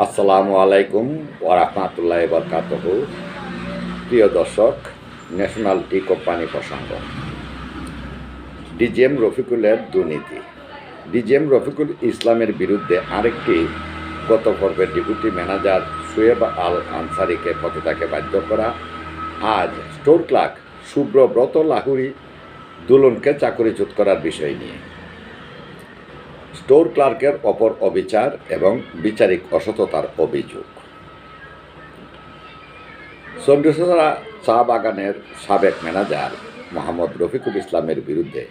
আসসালামু আলাইকুম ওরহমাতুল্লাহ বরকাতহ। প্রিয় দর্শক ন্যাশনাল টি কোম্পানি প্রসঙ্গ। ডিজিএম রফিকুলের দুর্নীতি। ডিজিএম রফিকুল ইসলামের বিরুদ্ধে আরেকটি গত পর্বের ডেপুটি ম্যানেজার সুয়েব আল আনসারিকে পদত্যাগে বাধ্য করা। আজ স্টোর ক্লার্ক শুভ্রব্রত লাহুরি দুলনকে চাকরিচ্যুত করার বিষয় নিয়ে। স্টোর ক্লার্কের অপর অবিচার এবং বিচারিক অসততার অভিযোগ। চন্দ্রসরা চা বাগানের সাবেক ম্যানেজার মোহাম্মদ রফিকুল ইসলামের বিরুদ্ধে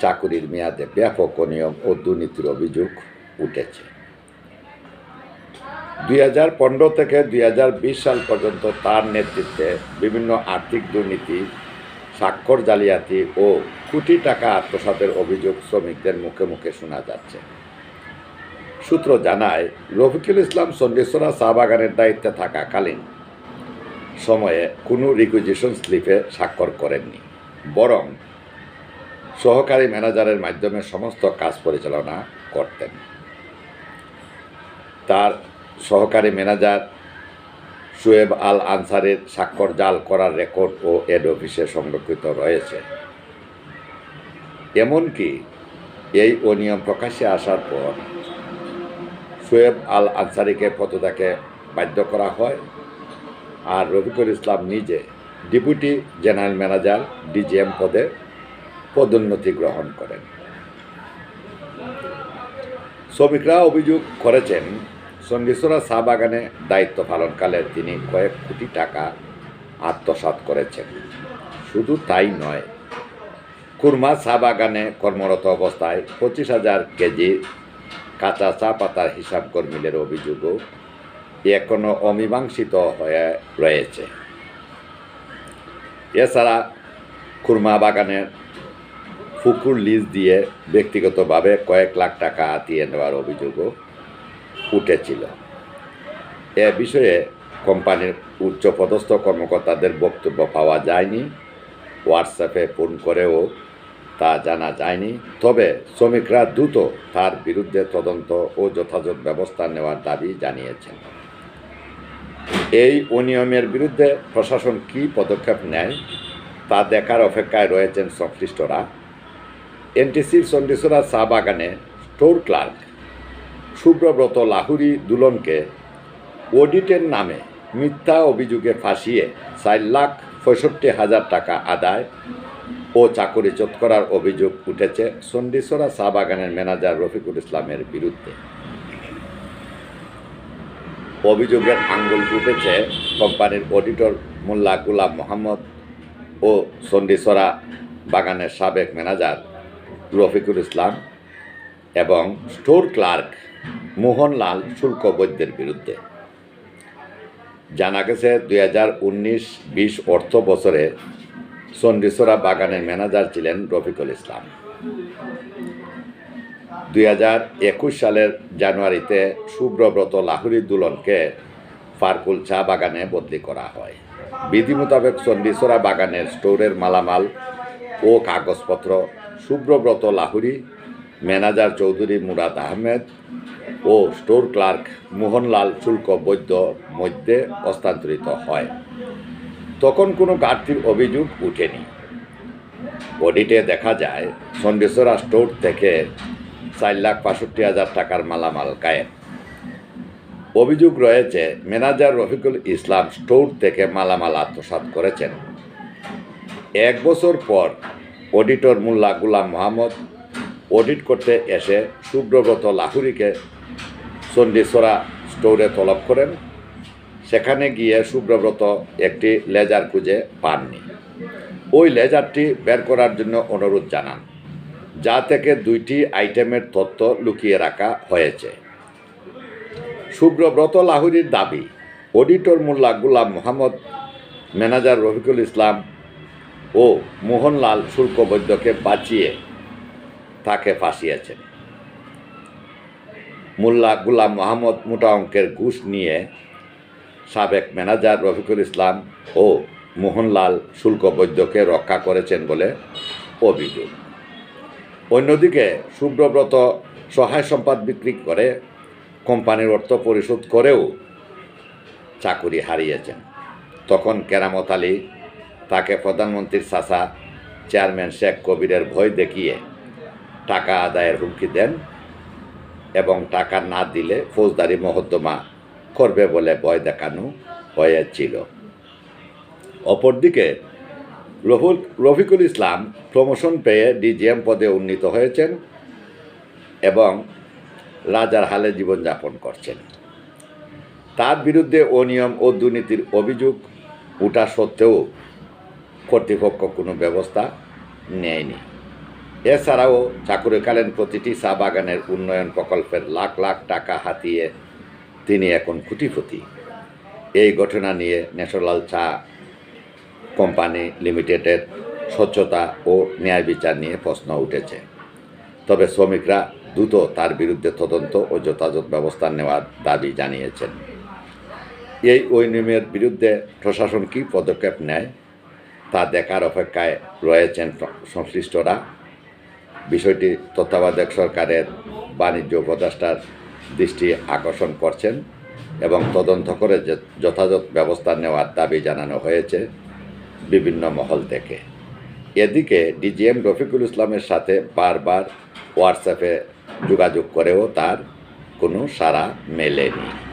চাকুরির মেয়াদে ব্যাপক অনিয়ম ও দুর্নীতির অভিযোগ উঠেছে। দুই হাজার পনেরো থেকে দুই হাজার বিশ সাল পর্যন্ত তার নেতৃত্বে বিভিন্ন আর্থিক দুর্নীতি স্বাক্ষর জালিয়াতি ও কোটি টাকা আত্মসাতের অভিযোগ শ্রমিকদের মুখে মুখে শোনা যাচ্ছে। সূত্র জানায়, রফিকুল ইসলাম চন্ডীশ্বরা চা বাগানের দায়িত্বে থাকাকালীন সময়ে কোনো রিকুইজিশন স্লিপে স্বাক্ষর করেননি। বরং সহকারী ম্যানেজারের মাধ্যমে সমস্ত কাজ পরিচালনা করতেন। তার সহকারী ম্যানেজার শুয়েব আল আনসারের স্বাক্ষর জাল করার রেকর্ড ও এড অফিসে সংরক্ষিত রয়েছে। এমনকি এই অনিয়ম প্রকাশ্যে আসার পর শুয়েব আল আনসারিকে পদত্যাগে বাধ্য করা হয় আর রফিকুল ইসলাম নিজে ডেপুটি জেনারেল ম্যানেজার ডিজিএম পদে পদোন্নতি গ্রহণ করেন। শ্রমিকরা অভিযোগ করেছেন সঙ্গীশ্বরা চা বাগানে দায়িত্ব পালনকালে তিনি কয়েক কোটি টাকা আত্মসাৎ করেছেন। শুধু তাই নয় কুরমা চা বাগানে কর্মরত অবস্থায় পঁচিশ হাজার কেজি কাঁচা চা পাতার হিসাব কর্মীদের অভিযোগও এখনও অমীমাংসিত হয়ে রয়েছে। এছাড়া খুরমা বাগানের ফুকুর লিজ দিয়ে ব্যক্তিগতভাবে কয়েক লাখ টাকা হাতিয়ে নেওয়ার অভিযোগও উঠেছিল। এ বিষয়ে কোম্পানির উচ্চপদস্থ কর্মকর্তাদের বক্তব্য পাওয়া যায়নি। হোয়াটসঅ্যাপে ফোন করেও তা জানা যায়নি। তবে শ্রমিকরা দ্রুত তার বিরুদ্ধে তদন্ত ও যথাযথ ব্যবস্থা নেওয়ার দাবি জানিয়েছেন। এই অনিয়মের বিরুদ্ধে প্রশাসন কী পদক্ষেপ নেয়, তা দেখার অপেক্ষায় রয়েছেন সংশ্লিষ্টরা। এনটিসির চণ্ডীশ্বরা চা বাগানে স্টোর ক্লার্ক শুভ্রব্রত লাহুরি দুলনকে অডিটের নামে মিথ্যা অভিযোগে ফাঁসিয়ে চার লাখ পঁয়ষট্টি হাজার টাকা আদায় ও চাকরিচ্যুত করার অভিযোগ উঠেছে চণ্ডীশ্বরা চা বাগানের ম্যানেজার রফিকুল ইসলামের বিরুদ্ধে। অভিযোগের আঙ্গুল উঠেছে কোম্পানির অডিটর মোল্লা গুলাম মোহাম্মদ ও চণ্ডীশ্বরা বাগানের সাবেক ম্যানেজার রফিকুল ইসলাম এবং স্টোর ক্লার্ক মোহনলাল শুল্ক বৈদ্যের বিরুদ্ধে। জানা গেছে, দুই হাজার উনিশ বিশ অর্থ বছরে চণ্ডীশ্বরা বাগানের ম্যানেজার ছিলেন রফিকুল ইসলাম। দুই হাজার একুশ সালের জানুয়ারিতে শুভ্রব্রত লাহুরি দুলনকে ফারকুল চা বাগানে বদলি করা হয়। বিধি মোতাবেক চণ্ডীশ্বরা বাগানের স্টোরের মালামাল ও কাগজপত্র শুভ্রব্রত লাহুরি ম্যানেজার চৌধুরী মুরাদ আহমেদ ও স্টোর ক্লার্ক মোহনলাল শুল্ক বৈদ্য মধ্যে হস্তান্তরিত হয়। তখন কোনো ঘাটতির অভিযোগ উঠেনি। অডিটে দেখা যায় চণ্ডীশ্বরা স্টোর থেকে চার লাখ বাষট্টি হাজার টাকার মালামাল গায়েব। অভিযোগ রয়েছে, ম্যানেজার রফিকুল ইসলাম স্টোর থেকে মালামাল আত্মসাৎ করেছেন। এক বছর পর অডিটর মোল্লা গুলাম মোহাম্মদ অডিট করতে এসে শুভ্রব্রত লাহুরিকে চণ্ডীশ্বরা স্টোরে তলব করেন। সেখানে গিয়ে শুভ্রব্রত একটি লেজার খুঁজে পাননি। ওই লেজারটি বের করার জন্য অনুরোধ জানান, যা থেকে দুইটি আইটেমের তথ্য লুকিয়ে রাখা হয়েছে। শুভ্রব্রত লাহুরির দাবি, অডিটর মোল্লা গুলাম মোহাম্মদ, ম্যানেজার রফিকুল ইসলাম ও মোহনলাল শুল্ক বৈদ্যকে বাঁচিয়ে তাকে ফাঁসিয়েছেন। মোল্লা গুলাম মোহাম্মদ মোটা অঙ্কের ঘুষ নিয়ে সাবেক ম্যানেজার রফিকুল ইসলাম ও মোহনলাল শুল্ক বৈদ্যকে রক্ষা করেছেন বলে অভিযোগ। অন্যদিকে সুব্রব্রত সহায় সম্পদ বিক্রি করে কোম্পানির অর্থ পরিশোধ করেও চাকুরি হারিয়েছেন। তখন কেরামত আলী তাকে প্রধানমন্ত্রীর চাচা চেয়ারম্যান শেখ কবিরের ভয় দেখিয়ে টাকা আদায়ের হুমকি দেন এবং টাকা না দিলে ফৌজদারি মহদ্দমা করবে বলে ভয় দেখানো হয়েছিল। অপরদিকে রফুল রফিকুল ইসলাম প্রমোশন পেয়ে ডিজিএম পদে উন্নীত হয়েছেন এবং রাজার হালে জীবনযাপন করছেন। তার বিরুদ্ধে অনিয়ম ও দুর্নীতির অভিযোগ ওঠা সত্ত্বেও কর্তৃপক্ষ কোনো ব্যবস্থা নেয়নি। এছাড়াও চাকুরিকালীন প্রতিটি চা বাগানের উন্নয়ন প্রকল্পের লাখ লাখ টাকা হাতিয়ে তিনি এখন কুটিপতি এই ঘটনা নিয়ে ন্যাশনাল চা কোম্পানি লিমিটেডের স্বচ্ছতা ও ন্যায় বিচার নিয়ে প্রশ্ন উঠেছে। তবে শ্রমিকরা দ্রুত তার বিরুদ্ধে তদন্ত ও যথাযথ ব্যবস্থা নেওয়ার দাবি জানিয়েছেন। এই ওই নিয়মের বিরুদ্ধে প্রশাসন কী পদক্ষেপ নেয় তা দেখার অপেক্ষায় রয়েছেন সংশ্লিষ্টরা। বিষয়টি তত্ত্বাবধায়ক সরকারের বাণিজ্য উপদেষ্টার দৃষ্টি আকর্ষণ করছেন এবং তদন্ত করে যথাযথ ব্যবস্থা নেওয়ার দাবি জানানো হয়েছে বিভিন্ন মহল থেকে। এদিকে ডিজিএম রফিকুল ইসলামের সাথে বারবার হোয়াটসঅ্যাপে যোগাযোগ করেও তার কোনো সাড়া মেলেনি।